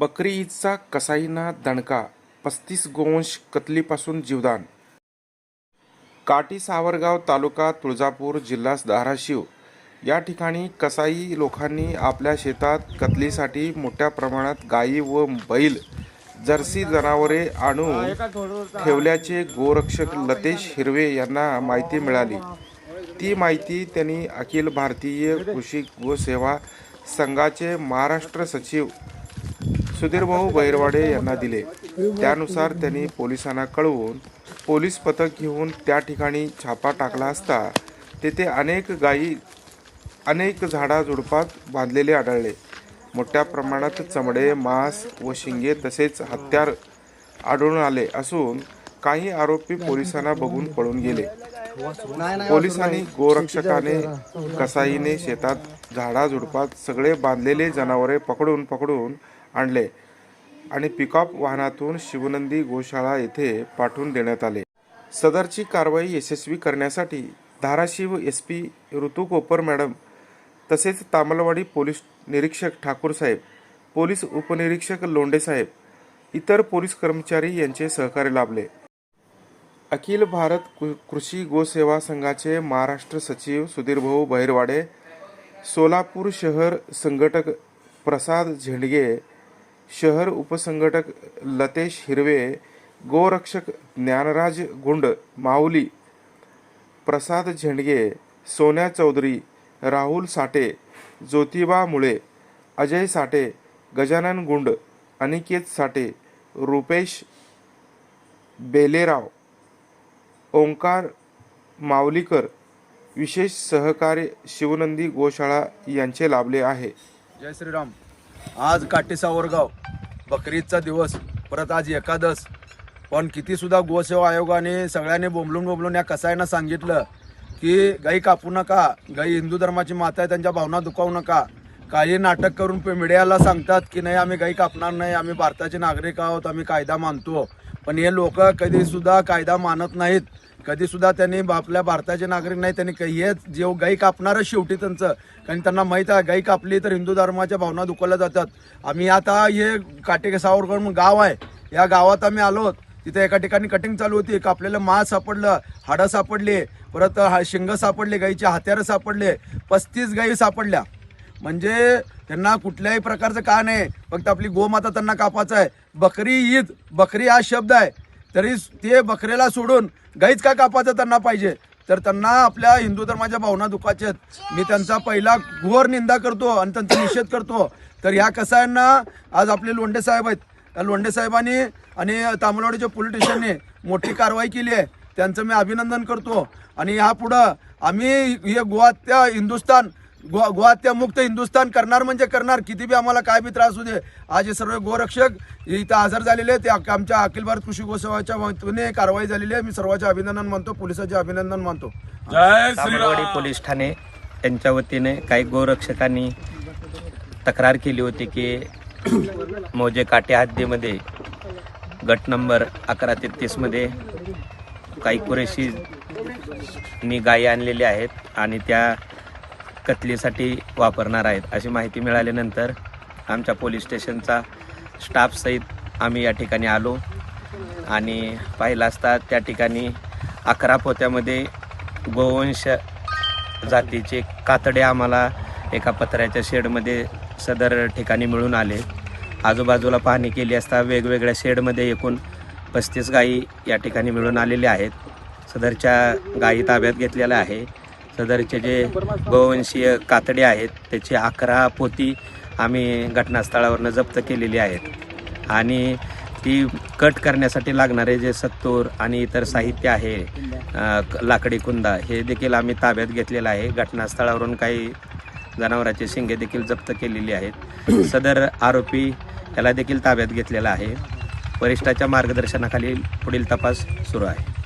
बकरी ईदचा कसाईना दणका पस्तीस गोवंश कतलीपासून जीवदान. काटी सावरगाव तालुका तुळजापूर जिल्हा धाराशिव. या ठिकाणी कसाई लोकांनी आपल्या शेतात कतलीसाठी मोठ्या प्रमाणात गायी व बैल जर्सी जनावरे आणून ठेवल्याचे गोरक्षक लतेश हिरवे यांना माहिती मिळाली. ती माहिती त्यांनी अखिल भारतीय कृषी गोसेवा संघाचे महाराष्ट्र सचिव सुधीरभाऊ बैरवाडे यांना दिले. त्यानुसार त्यांनी पोलिसांना कळवून पोलीस पथक घेऊन त्या ठिकाणी छापा टाकला असता तेथे अनेक गायी अनेक झाडाझुडपात बांधलेले आढळले. मोठ्या प्रमाणात चमडे मांस व शिंगे तसेच हत्यार आढळून आले असून काही आरोपी पोलिसांना बघून पळून गेले. पोलिसांनी गोरक्षकाने कसाईने शेतात झाडाझुडपात सगळे बांधलेले जनावरे पकडून पकडून आणले आणि पिकअप वाहनातून शिवनंदी गोशाळा येथे पाठवून देण्यात आले. सदरची कारवाई यशस्वी करण्यासाठी धाराशिव एस पी ऋतू कोपर मॅडम तसेच तामलवाडी पोलीस निरीक्षक ठाकूर साहेब पोलीस उपनिरीक्षक लोंडे साहेब इतर पोलीस कर्मचारी यांचे सहकार्य लाभले. अखिल भारत कृ- कृषी गोसेवा संघाचे महाराष्ट्र सचिव सुधीरभाऊ बहिरवाडे सोलापूर शहर संघटक प्रसाद झेंडगे शहर उपसंघटक लतेश हिरवे गोरक्षक ज्ञानराज गुंड माऊली प्रसाद झेंडगे सोन्या चौधरी राहुल साठे ज्योतिबा मुळे अजय साठे गजानन गुंड अनिकेत साठे रुपेश बेलेराव ओंकार मावलीकर विशेष सहकार्य शिवनंदी गोशाळा यांचे लाभले आहे. जय श्रीराम. आज काटे सावरगाव बकरीदचा दिवस परत आज एकादश पण किती सुद्धा गोसेवा आयोगाने सगळ्यांनी बोंबलून बोंबलून या कसायना सांगितलं की गाई कापू नका गाई हिंदू धर्माची माता आहे त्यांच्या भावना दुखावू नका. काही नाटक करून मीडियाला सांगतात की नाही आम्ही गाई कापणार नाही आम्ही भारताचे नागरिक आहोत आम्ही कायदा मानतो. पण हे लोक कधीसुद्धा कायदा मानत नाहीत. कधी सुद्धा त्यांनी आपल्या भारताचे नागरिक नाही त्यांनी काही- हे गाई कापणारच शेवटी त्यांचं. कारण त्यांना माहीत आहे गाई कापली तर हिंदू धर्माच्या भावना दुखवल्या जातात. आम्ही आता हे काटे सावरकर म्हणून गाव आहे. या गावात आम्ही आलो तिथे एका ठिकाणी कटिंग चालू होती. कापलेलं मांस सापडलं हाडं सापडली परत हा- शिंग सापडले गाईचे हत्यारं सापडले पस्तीस गायी सापडल्या. म्हणजे त्यांना कुठल्याही प्रकारचं का नाही फक्त आपली गोमाता त्यांना कापायचं आहे. बकरी ईद बकरी हा शब्द आहे. तरी ते बकरेला सोडून गाईच का कापायचं त्यांना पाहिजे? तर त्यांना आपल्या हिंदू धर्माच्या भावना दुखाच्या आहेत. मी त्यांचा पहिला घोर निंदा करतो आणि त्यांचा निषेध करतो. तर ह्या कसायांना आज आपले लोंढे साहेब आहेत. त्या लोंढे साहेबांनी आणि तामिळनाडूच्या पोलीस स्टेशनने मोठी कारवाई केली आहे. त्यांचं मी अभिनंदन करतो. आणि ह्यापुढं आम्ही हे गोवा त्या हिंदुस्थान गो मुक्त हिंदुस्थान करणार म्हणजे करणार. किती बी आम्हाला काय बी त्रास होऊ दे. आज हे सर्व गोरक्षक इथं हजर झालेले आहेत. ते आमच्या अखिल भारत कृषी गोसेवाच्या वतीने कारवाई झालेली आहे. मी सर्वांचे अभिनंदन मानतो. पोलिसांचे अभिनंदन मानतो. तामलवाडी पोलीस ठाणे यांच्या वतीने काही गोरक्षकांनी तक्रार केली होती की मौजे काटे हद्दीमध्ये गट नंबर अकरा तेहतीसमध्ये काही कुरेशी नी गायी आणलेल्या आहेत आणि त्या कतलीसाठी वापरणार आहेत. अशी माहिती मिळाल्यानंतर आमच्या पोलीस स्टेशनचा स्टाफसहित आम्ही या ठिकाणी आलो. आणि पाहिलं असता त्या ठिकाणी अकरा पोत्यामध्ये गोवंश जातीचे कातडे आम्हाला एका पत्र्याच्या शेडमध्ये सदर ठिकाणी मिळून आले. आजूबाजूला पाहणी केली असता वेगवेगळ्या शेडमध्ये एकूण पस्तीस गायी या ठिकाणी मिळून आलेल्या आहेत. सदरच्या गायी ताब्यात घेतलेल्या आहे. सदरचे जे गोवंशीय कातडे आहेत त्याची अकरा पोती आम्ही घटनास्थळावरनं जप्त केलेली आहेत. आणि ती कट करण्यासाठी लागणारे जे सत्तूर आणि इतर साहित्य आहे लाकडी कुंदा हे देखील आम्ही ताब्यात घेतलेलं आहे. घटनास्थळावरून काही जनावरांचे शिंगे देखील जप्त केलेली आहेत. सदर आरोपी याला देखील ताब्यात घेतलेला आहे. वरिष्ठाच्या मार्गदर्शनाखाली पुढील तपास सुरू आहे.